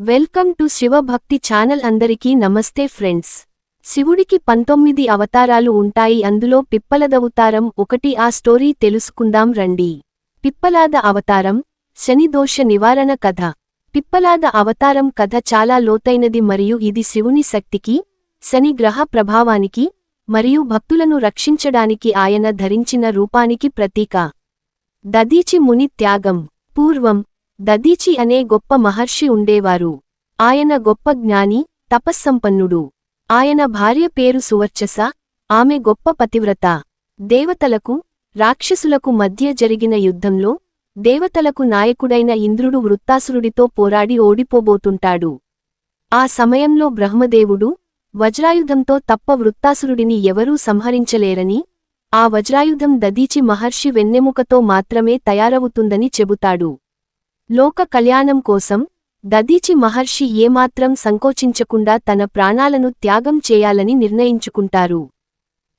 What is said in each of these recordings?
Welcome to శివభక్తి channel అందరికీ నమస్తే friends. శివుడికి పంతొమ్మిది అవతారాలు ఉంటాయి అందులో పిప్పలదవతారం ఒకటి. ఆ స్టోరీ తెలుసుకుందాం రండి. పిప్పలాద అవతారం శనిదోష నివారణ కథ. పిప్పలాద అవతారం కథ చాలా లోతైనది మరియు ఇది శివుని శక్తికి శని గ్రహ ప్రభావానికి మరియు భక్తులను రక్షించడానికి ఆయన ధరించిన రూపానికి ప్రతీక. దదీచి ముని త్యాగం పూర్వం దదీచి అనే గొప్ప మహర్షి ఉండేవారు. ఆయన గొప్ప జ్ఞాని తపస్సంపన్నుడు. ఆయన భార్య పేరు సువర్చస ఆమె గొప్ప పతివ్రత. దేవతలకు రాక్షసులకు మధ్య జరిగిన యుద్ధంలో దేవతలకు నాయకుడైన ఇంద్రుడు వృత్తాసురుడితో పోరాడి ఓడిపోబోతుంటాడు. ఆ సమయంలో బ్రహ్మదేవుడు వజ్రాయుధంతో తప్ప వృత్తాసురుడిని ఎవరూ సంహరించలేరని ఆ వజ్రాయుధం దదీచి మహర్షి వెన్నెముకతో మాత్రమే తయారవుతుందని చెబుతాడు. లోక కళ్యాణం కోసం దదీచి మహర్షి ఏమాత్రం సంకోచించకుండా తన ప్రాణాలను త్యాగం చేయాలని నిర్ణయించుకుంటారు.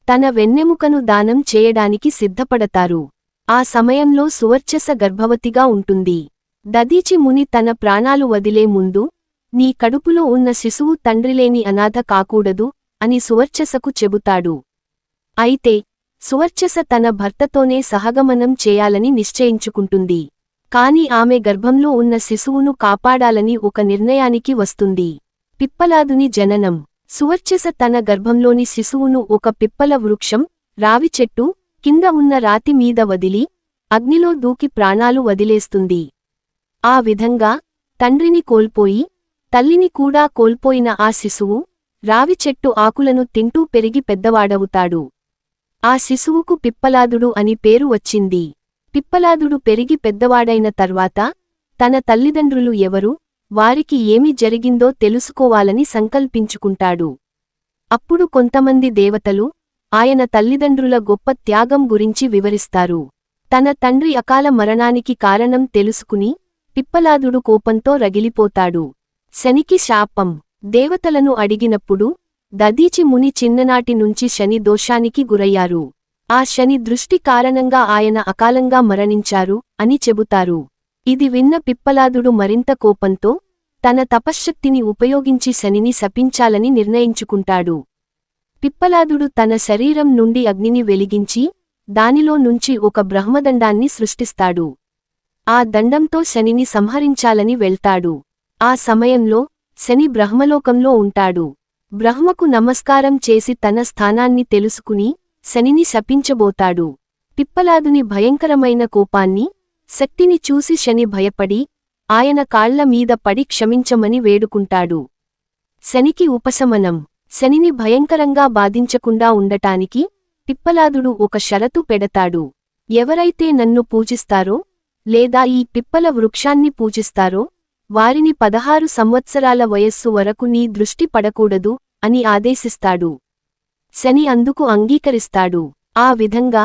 తన వెన్నెముకను దానం చేయడానికి సిద్ధపడతారు. ఆ సమయంలో సువర్చస గర్భవతిగా ఉంటుంది. దదీచి ముని తన ప్రాణాలు వదిలే ముందు నీ కడుపులో ఉన్న శిశువు తండ్రిలేని అనాథ కాకూడదు అని సువర్చసకు చెబుతాడు. అయితే సువర్చస తన భర్తతోనే సహగమనం చేయాలని నిశ్చయించుకుంటుంది. కాని ఆమె గర్భంలో ఉన్న శిశువును కాపాడాలని ఒక నిర్ణయానికి వస్తుంది. పిప్పలాదుని జననం. సువర్చస తన గర్భంలోని శిశువును ఒక పిప్పల వృక్షం రావి చెట్టు కింద ఉన్న రాతి మీద వదిలి అగ్నిలో దూకి ప్రాణాలు వదిలేస్తుంది. ఆ విధంగా తండ్రిని కోల్పోయి తల్లిని కూడా కోల్పోయిన ఆ శిశువు రావి చెట్టు ఆకులను తింటూ పెరిగి పెద్దవాడవుతాడు. ఆ శిశువుకు పిప్పలాదుడు అని పేరు వచ్చింది. పిప్పలాదుడు పెరిగి పెద్దవాడైన తర్వాత తన తల్లిదండ్రులు ఎవరు వారికి ఏమి జరిగిందో తెలుసుకోవాలని సంకల్పించుకుంటాడు. అప్పుడు కొంతమంది దేవతలు ఆయన తల్లిదండ్రుల గొప్ప త్యాగం గురించి వివరిస్తారు. తన తండ్రి అకాల మరణానికి కారణం తెలుసుకుని పిప్పలాదుడు కోపంతో రగిలిపోతాడు. శనికి శాపం. దేవతలను అడిగినప్పుడు దదీచి ముని చిన్ననాటి నుంచి శని దోషానికి గురయ్యారు. ఆ శని దృష్టి కారణంగా ఆయన అకాలంగా మరణించారు అని చెబుతారు. ఇది విన్న పిప్పలాదుడు మరింత కోపంతో తన తపశ్శక్తిని ఉపయోగించి శనిని శపించాలని నిర్ణయించుకుంటాడు. పిప్పలాదుడు తన శరీరం నుండి అగ్నిని వెలిగించి దానిలో నుంచి ఒక బ్రహ్మదండాన్ని సృష్టిస్తాడు. ఆ దండంతో శనిని సంహరించాలని వెళ్తాడు. ఆ సమయంలో శని బ్రహ్మలోకంలో ఉంటాడు. బ్రహ్మకు నమస్కారం చేసి తన స్థానాన్ని తెలుసుకుని శనిని శపించబోతాడు. పిప్పలాదుని భయంకరమైన కోపాన్ని శక్తిని చూసి శని భయపడి ఆయన కాళ్ళ మీద పడి క్షమించమని వేడుకుంటాడు. శనికి ఉపశమనం. శనిని భయంకరంగా బాధించకుండా ఉండటానికి పిప్పలాదుడు ఒక షరతు పెడతాడు. ఎవరైతే నన్ను పూజిస్తారో లేదా ఈ పిప్పల వృక్షాన్ని పూజిస్తారో వారిని పదహారు సంవత్సరాల వయస్సు వరకు నీ దృష్టి పడకూడదు అని ఆదేశిస్తాడు. శని అందుకు అంగీకరిస్తాడు. ఆ విధంగా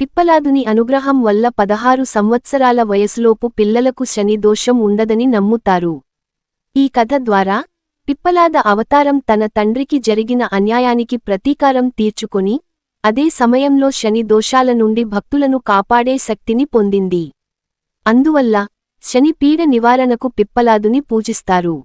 పిప్పలాదుని అనుగ్రహం వల్ల పదహారు సంవత్సరాల వయసులోపు పిల్లలకు శని దోషం ఉండదని నమ్ముతారు. ఈ కథ ద్వారా పిప్పలాద అవతారం తన తండ్రికి జరిగిన అన్యాయానికి ప్రతీకారం తీర్చుకొని అదే సమయంలో శని దోషాల నుండి భక్తులను కాపాడే శక్తిని పొందింది. అందువల్ల శని పీడ నివారణకు పిప్పలాదుని పూజిస్తారు.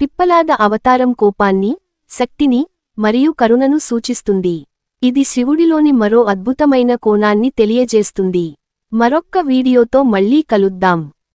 పిప్పలాద అవతారం కోపాన్ని శక్తిని మరియు కరుణను సూచిస్తుంది. ఇది శివుడిలోని మరో అద్భుతమైన కోణాన్ని తెలియజేస్తుంది. మరొక్క వీడియోతో మళ్ళీ కలుద్దాం.